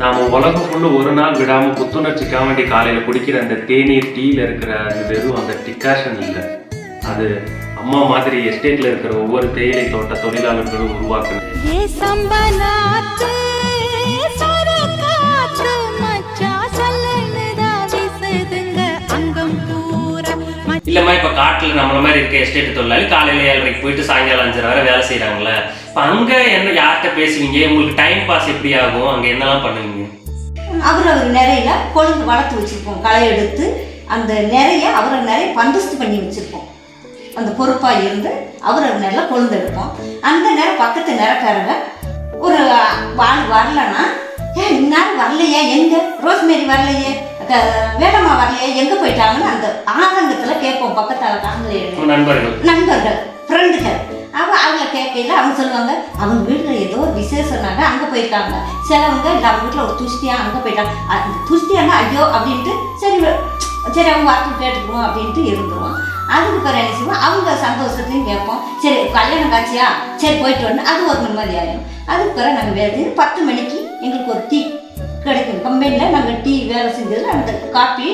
நாம் உலகம் ஃபுல்லு ஒரு நாள் விடாமல் புத்துணர்ச்சி காமெடி காலையில் குடிக்கிற அந்த தேநீர் டீயில் இருக்கிற அந்த வெறும் அந்த டிக்காஷன் இல்லை. அது அம்மா மாதிரி எஸ்டேட்டில் இருக்கிற ஒவ்வொரு தேயிலை தோட்ட தொழிலாளர்களும் உருவாக்குறது இல்லைம்மா இப்போ காட்டில் நம்மள மாதிரி இருக்க எஸ்டேட் தொழிலாளி காலையில் ஏழரைக்கு போயிட்டு சாயங்காலம் அஞ்சரை வரை வேலை செய்கிறாங்களே இப்ப அங்க என்ன யார்கிட்ட பேசுவீங்க? உங்களுக்கு டைம் பாஸ் எப்படி ஆகும்? அங்க என்னெல்லாம் பண்ணுவீங்க? அவர் அவர் நிறையில கொழுந்து வளர்த்து வச்சுருப்போம். களை எடுத்து அந்த நிறைய அவரை நிறைய பந்தஸ்து பண்ணி வச்சுருப்போம். அந்த பொறுப்பாக இருந்து அவர் அவர் நிறைய கொழுந்து எடுப்போம். அந்த நேரம் பக்கத்து நிறக்காரங்க ஒரு ஆள் வரலன்னா ஏன் இந்நேரம் வரலையே எங்க? ரோஸ்மேரி வரலையே வேடம்மா வரலையே எங்கே போயிட்டாங்கன்னு அந்த ஆதங்கத்தில் கேட்போம் பக்கத்தால் நண்பர்கள். நண்பர்கள் ஃப்ரெண்டுகள் கேட்கல அவங்க கேட்கையில அவங்க சொல்லுவாங்க அவங்க வீட்டில் ஏதோ ஒரு விசேஷம்னாங்க அங்கே போயிருக்காங்க. சிலவங்க இல்லை அவங்க வீட்டில் ஒரு துஷ்டியாக அங்கே போயிட்டாங்க. அந்த துஷ்டியானா ஐயோ அப்படின்ட்டு சரி சரி அவங்க வார்த்தை கேட்டுக்குவோம் அப்படின்ட்டு இருந்துருவோம் அதுக்கு பிறகு என்ன செய்வோம் அவங்க சந்தோஷத்தையும் கேட்போம் சரி கல்யாணம் காட்சியா? சரி போயிட்டு வரணும் அது ஒரு நிம்மதி ஆயிடும் அதுக்கு பிறகு நாங்கள் வேலை பத்து மணிக்கு எங்களுக்கு ஒரு டீ கிடைக்கும். கம்பெனியில் நாங்கள் டீ வேலை செஞ்சதில் அந்த காப்பி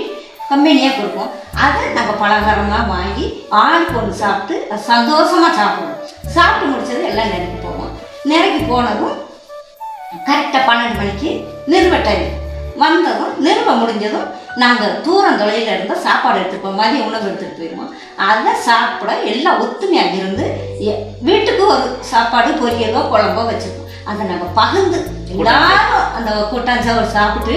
கம்பெனியாக கொடுப்போம். அதை நாங்கள் பலகாரமாக வாங்கி ஆளுக்கு ஒன்று சாப்பிட்டு சந்தோஷமாக சாப்பிடுவோம் சாப்பிட்டு முடிச்சது எல்லாம் நிறைக்கு போவோம். நிறைக்கு போனதும் கரெக்டாக பன்னெண்டு மணிக்கு நிறுவ டைம் வந்ததும் நிறுவ முடிஞ்சதும் நாங்கள் தூரம் தொலைவில் இருந்தால் சாப்பாடு எடுத்துப்போம் மதிய உணவு எடுத்துகிட்டு போயிடுவோம். அதை சாப்பிட எல்லாம் ஒத்துமையாக இருந்து வீட்டுக்கு ஒரு சாப்பாடு பொரியலோ குழம்போ வச்சுருப்போம் அதை நாங்கள் பகிர்ந்து எல்லாரும் அந்த கூட்டாஞ்சோறு சாப்பிட்டு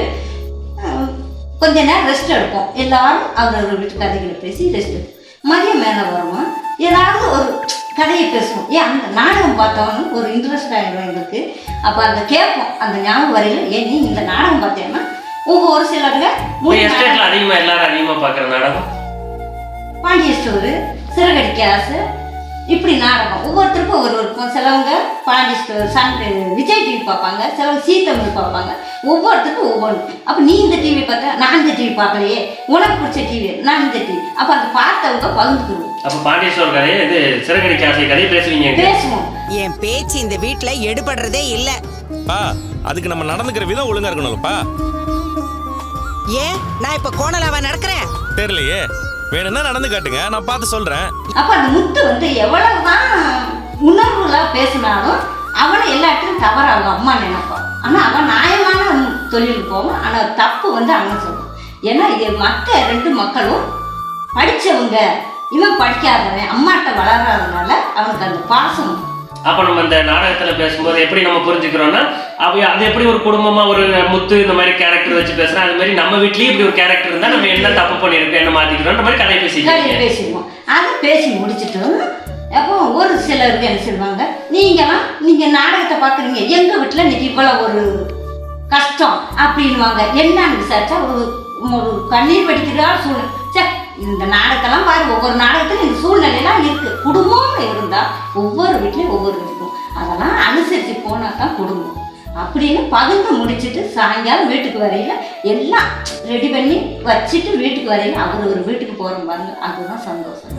கொஞ்ச நேரம் ரெஸ்ட் எடுப்போம். எல்லாரும் அவரவர் வீட்டு கதைகளை பேசி ரெஸ்ட் எடுப்போம். மதியம் மேலே வருவோம் ஏதாவது ஒரு கதையை பேசுவோம். ஏன் அந்த நாடகம் பார்த்தவனு ஒரு இன்ட்ரெஸ்ட் ஆகிடும் எங்களுக்கு. அப்போ அந்த கேட்போம். அந்த ஞாபகம் வரையில் ஏன் நீ இந்த நாடகம் பார்த்தேன்னா ஒவ்வொரு சிலருங்க மூணு எஸ்டேட்ல அதிகமா எல்லாரும் அதிகமா பாக்குற நாடகம்? பாண்டிய ஸ்டோரு சிறகடிக்க ஆசை இப்படி நாடகம். ஒவ்வொருத்தருக்கும் ஒரு இருக்கும் சிலவங்க Pandiya store Sun Vijay TV பார்ப்பாங்க சிலவங்க சீ தமிழ் பார்ப்பாங்க. ஒவ்வொருத்தருக்கும் ஒவ்வொன்று அப்போ நீ இந்த டிவி பார்த்த நான் இந்த டிவி பார்க்கலையே. உனக்கு பிடிச்ச டிவி நான் இந்த டிவி அப்போ அந்த பார்த்தவங்க பகிர்ந்துக்குருவோம் அப்ப பாண்டியேஸ்வர் கதையை இது சிறகடிக்க ஆசை கதையை பேசுவீங்க. பேசுவோம். என் பேச்சு இந்த வீட்ல எடுபடுறதே இல்ல. பா அதுக்கு நம்ம நடந்துக்கிற விதம் ஒழுங்கா இருக்கணும்லப்பா ஏன்? நான் இப்ப கோணலாவா நடக்கிறேன்? தெரியலையே. வேணும்னா நடந்து காட்டுங்க நான் பார்த்து சொல்றேன். அப்போ அந்த முத்து வந்து எவ்வளவுதான் உணர்வுல பேசினாலும் அவனை எல்லாத்தையும் தவறு அவங்க அம்மா நினைப்பான் ஆனால் அவன் நியாயமான தொழிலுக்கு போவான். ஆனால் தப்பு வந்து அவன் சொல்லுவான். ஏன்னா மற்ற ரெண்டு மக்களும் படிச்சவங்க இவன் படிக்காதவன் அம்மாட்ட வளராதனால அவனுக்கு அந்த பாசம் அப்ப நம்ம இந்த நாடகத்துல பேசும்போது எப்படி நம்ம புரிஞ்சுக்கிறோம்னா அப்ப அது எப்படி ஒரு குடும்பமா ஒரு முத்து இந்த மாதிரி கேரக்டர் வச்சு பேசுறேன் அது மாதிரி நம்ம வீட்லயும் இப்படி ஒரு கேரக்டர் இருந்தா நம்ம என்ன தப்பு பண்ணிருக்கோம் என்ன மாத்திக்கிறோம் மாதிரி கதை பேசிக்கிறீங்க பேசிடுவோம். அதை பேசி முடிச்சிட்டு அப்போ ஒரு சிலருக்கு என்ன சொல்லுவாங்க? நீங்களாம் நீங்கள் நாடகத்தை பார்க்குறீங்க. எங்கள் வீட்டில் இன்னைக்கு இவ்வளோ ஒரு கஷ்டம் அப்படின்வாங்க என்னன்னு விசாரிச்சா ஒரு ஒரு கண்ணீர் வடிக்கிற சூழ்நிலை. சே இந்த நாடகத்தெல்லாம் பாரு ஒவ்வொரு நாடகத்திலும் இந்த சூழ்நிலையெல்லாம் இருக்குது குடும்பம்னு இருந்தால் ஒவ்வொரு வீட்லேயும் ஒவ்வொரு இருக்கும். அதெல்லாம் அனுசரித்து போனால் தான் குடும்பம். அப்படின்னு பகிர்ந்து முடிச்சிட்டு சாயங்காலம் வீட்டுக்கு வரையில எல்லாம் ரெடி பண்ணி வச்சுட்டு வீட்டுக்கு வரையில அவர் ஒரு வீட்டுக்கு போகிறோம் பாருங்க அதுதான் சந்தோஷம்.